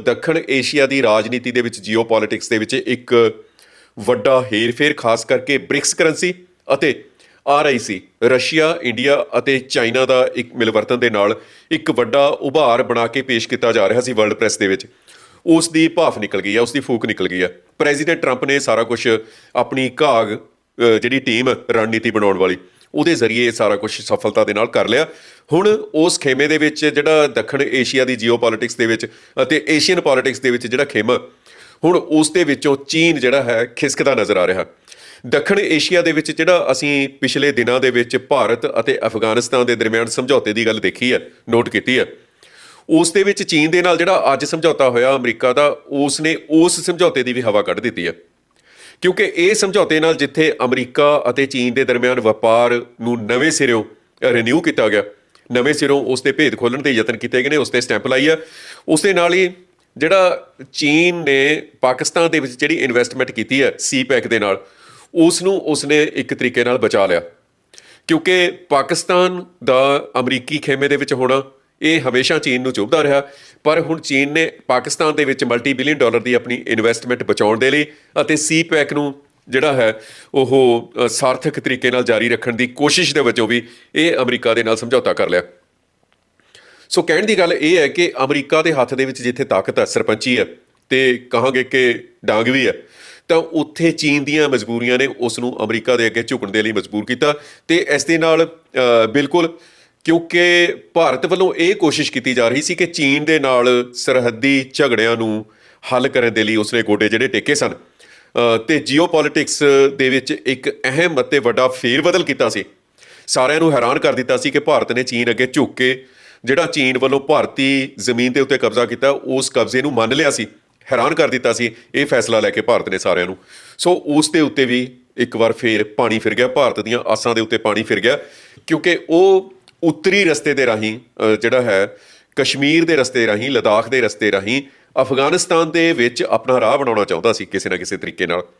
ਦੱਖਣ ਏਸ਼ੀਆ ਦੀ ਰਾਜਨੀਤੀ ਦੇ ਵਿੱਚ ਜੀਓਪੋਲਿਟਿਕਸ ਦੇ ਵਿੱਚ ਇੱਕ ਵੱਡਾ ਹੇਰਫੇਰ, ਖਾਸ ਕਰਕੇ ਬ੍ਰਿਕਸ ਕਰੰਸੀ ਅਤੇ ਆਰਆਈਸੀ ਰਸ਼ੀਆ, ਇੰਡੀਆ ਅਤੇ ਚਾਈਨਾ ਦਾ ਇੱਕ ਮਿਲਵਰਤਨ ਦੇ ਨਾਲ ਇੱਕ ਵੱਡਾ ਉਭਾਰ ਬਣਾ ਕੇ ਪੇਸ਼ ਕੀਤਾ ਜਾ ਰਿਹਾ ਸੀ ਵਰਲਡ ਪ੍ਰੈਸ ਦੇ ਵਿੱਚ। ਉਸ ਦੀ ਭਾਫ ਨਿਕਲ ਗਈ ਹੈ, ਉਸ ਦੀ ਫੂਕ ਨਿਕਲ ਗਈ ਹੈ। ਪ੍ਰੈਜ਼ੀਡੈਂਟ ਟਰੰਪ ਨੇ ਸਾਰਾ ਕੁਝ ਆਪਣੀ ਘਾਗ ਜਿਹੜੀ ਟੀਮ, ਰਣਨੀਤੀ ਬਣਾਉਣ ਵਾਲੀ ਉਹਦੇ ਜ਼ਰੀਏ ਇਹ ਸਾਰਾ ਕੁਝ ਸਫਲਤਾ ਦੇ ਨਾਲ ਕਰ ਲਿਆ। ਹੁਣ ਉਸ ਖੇਮੇ ਦੇ ਵਿੱਚ ਜਿਹੜਾ ਦੱਖਣ ਏਸ਼ੀਆ ਦੀ ਜੀਓਪੋਲਿਟਿਕਸ ਦੇ ਵਿੱਚ ਅਤੇ ਏਸ਼ੀਅਨ ਪੋਲਿਟਿਕਸ ਦੇ ਵਿੱਚ ਜਿਹੜਾ ਖੇਮਾ, ਹੁਣ ਉਸ ਦੇ ਵਿੱਚੋਂ ਚੀਨ ਜਿਹੜਾ ਹੈ ਖਿਸਕਦਾ ਨਜ਼ਰ ਆ ਰਿਹਾ। ਦੱਖਣ ਏਸ਼ੀਆ ਦੇ ਵਿੱਚ ਜਿਹੜਾ ਅਸੀਂ ਪਿਛਲੇ ਦਿਨਾਂ ਦੇ ਵਿੱਚ ਭਾਰਤ ਅਤੇ ਅਫਗਾਨਿਸਤਾਨ ਦੇ ਦਰਮਿਆਨ ਸਮਝੌਤੇ ਦੀ ਗੱਲ ਦੇਖੀ ਹੈ, ਨੋਟ ਕੀਤੀ ਹੈ, ਉਸ ਦੇ ਵਿੱਚ ਚੀਨ ਦੇ ਨਾਲ ਜਿਹੜਾ ਅੱਜ ਸਮਝੌਤਾ ਹੋਇਆ ਅਮਰੀਕਾ ਦਾ, ਉਸ ਨੇ ਉਸ ਸਮਝੌਤੇ ਦੀ ਵੀ ਹਵਾ ਕੱਢ ਦਿੱਤੀ ਹੈ। ਕਿਉਂਕਿ ਇਹ ਸਮਝੌਤੇ ਨਾਲ ਜਿੱਥੇ ਅਮਰੀਕਾ ਅਤੇ ਚੀਨ ਦੇ ਦਰਮਿਆਨ ਵਪਾਰ ਨੂੰ ਨਵੇਂ ਸਿਰਿਓਂ ਰੀਨਿਊ ਕੀਤਾ ਗਿਆ, ਨਵੇਂ ਸਿਰੋਂ ਉਸ ਦੇ ਭੇਦ ਖੋਲਣ ਦੇ ਯਤਨ ਕੀਤੇ ਗਏ ਨੇ, ਉਸ ਤੇ ਸਟੈਂਪ ਲਾਈ ਆ। ਉਸ ਦੇ ਨਾਲ ਹੀ ਜਿਹੜਾ ਚੀਨ ਨੇ ਪਾਕਿਸਤਾਨ ਦੇ ਵਿੱਚ ਜਿਹੜੀ ਇਨਵੈਸਟਮੈਂਟ ਕੀਤੀ ਹੈ ਸੀਪੈਕ ਦੇ ਨਾਲ, ਉਸ ਨੂੰ ਉਸਨੇ ਇੱਕ ਤਰੀਕੇ ਨਾਲ ਬਚਾ ਲਿਆ। ਕਿਉਂਕਿ ਪਾਕਿਸਤਾਨ ਦਾ ਅਮਰੀਕੀ ਖੇਮੇ ਦੇ ਵਿੱਚ ਹੋਣਾ ਇਹ ਹਮੇਸ਼ਾ ਚੀਨ ਨੂੰ ਚੁਭਦਾ ਰਿਹਾ, ਪਰ ਹੁਣ ਚੀਨ ਨੇ ਪਾਕਿਸਤਾਨ ਦੇ ਵਿੱਚ ਮਲਟੀ ਬਿਲੀਅਨ ਡਾਲਰ ਦੀ ਆਪਣੀ ਇਨਵੈਸਟਮੈਂਟ ਬਚਾਉਣ ਦੇ ਲਈ ਅਤੇ ਸੀਪੈਕ ਨੂੰ ਜਿਹੜਾ ਹੈ, ਉਹ ਸਾਰਥਕ ਤਰੀਕੇ ਨਾਲ ਜਾਰੀ ਰੱਖਣ ਦੀ ਕੋਸ਼ਿਸ਼ ਦੇ ਵਜੋਂ ਵੀ ਇਹ ਅਮਰੀਕਾ ਦੇ ਨਾਲ ਸਮਝੌਤਾ ਕਰ ਲਿਆ। ਸੋ ਕਹਿਣ ਦੀ ਗੱਲ ਇਹ ਹੈ ਕਿ ਅਮਰੀਕਾ ਦੇ ਹੱਥ ਦੇ ਵਿੱਚ ਜਿੱਥੇ ਤਾਕਤ ਹੈ, ਸਰਪੰਚੀ ਹੈ ਤੇ ਕਹਾਂਗੇ ਕਿ ਡਾਂਗ ਵੀ ਹੈ, ਤਾਂ ਉੱਥੇ ਚੀਨ ਦੀਆਂ ਮਜਬੂਰੀਆਂ ਨੇ ਉਸ ਨੂੰ ਅਮਰੀਕਾ ਦੇ ਅੱਗੇ ਝੁਕਣ ਦੇ ਲਈ ਮਜਬੂਰ ਕੀਤਾ ਤੇ ਇਸ ਦੇ ਨਾਲ ਬਿਲਕੁਲ ਕਿਉਂਕਿ ਭਾਰਤ ਵੱਲੋਂ ਇਹ ਕੋਸ਼ਿਸ਼ ਕੀਤੀ ਜਾ ਰਹੀ ਸੀ ਕਿ ਚੀਨ ਦੇ ਨਾਲ ਸਰਹੱਦੀ ਝਗੜਿਆਂ ਨੂੰ ਹੱਲ ਕਰਨ ਦੇ ਲਈ ਉਸਨੇ ਗੋਡੇ ਜਿਹੜੇ ਟੇਕੇ ਸਨ। ਅ, ਤੇ ਜੀਓਪੋਲਿਟਿਕਸ ਦੇ ਵਿੱਚ ਇੱਕ ਅਹਿਮ ਅਤੇ ਵੱਡਾ ਫੇਰਬਦਲ ਕੀਤਾ ਸੀ। ਸਾਰਿਆਂ ਨੂੰ ਹੈਰਾਨ ਕਰ ਦਿੱਤਾ ਸੀ ਕਿ ਭਾਰਤ ਨੇ ਚੀਨ ਅੱਗੇ ਝੁੱਕ ਕੇ ਜਿਹੜਾ ਚੀਨ ਵੱਲੋਂ ਭਾਰਤੀ ਜ਼ਮੀਨ ਦੇ ਉੱਤੇ ਕਬਜ਼ਾ ਕੀਤਾ ਉਸ ਕਬਜ਼ੇ ਨੂੰ ਮੰਨ ਲਿਆ ਸੀ। ਹੈਰਾਨ ਕਰ ਦਿੱਤਾ ਸੀ ਇਹ ਫੈਸਲਾ ਲੈ ਕੇ ਭਾਰਤ ਨੇ ਸਾਰਿਆਂ ਨੂੰ। ਸੋ ਉਸ ਦੇ ਉੱਤੇ ਵੀ ਇੱਕ ਵਾਰ ਫੇਰ ਪਾਣੀ ਫਿਰ ਗਿਆ ਭਾਰਤ ਦੀਆਂ ਆਸਾਂ ਦੇ ਉੱਤੇ ਪਾਣੀ ਫਿਰ ਗਿਆ ਕਿਉਂਕਿ ਉਹ ਉੱਤਰੀ ਰਸਤੇ ਦੇ ਰਾਹੀਂ ਜਿਹੜਾ ਹੈ, ਕਸ਼ਮੀਰ ਦੇ ਰਸਤੇ ਰਾਹੀਂ, ਲਦਾਖ ਦੇ ਰਸਤੇ ਰਾਹੀਂ ਅਫਗਾਨਿਸਤਾਨ ਦੇ ਵਿੱਚ ਆਪਣਾ ਰਾਹ ਬਣਾਉਣਾ ਚਾਹੁੰਦਾ ਸੀ ਕਿਸੇ ਨਾ ਕਿਸੇ ਤਰੀਕੇ ਨਾਲ।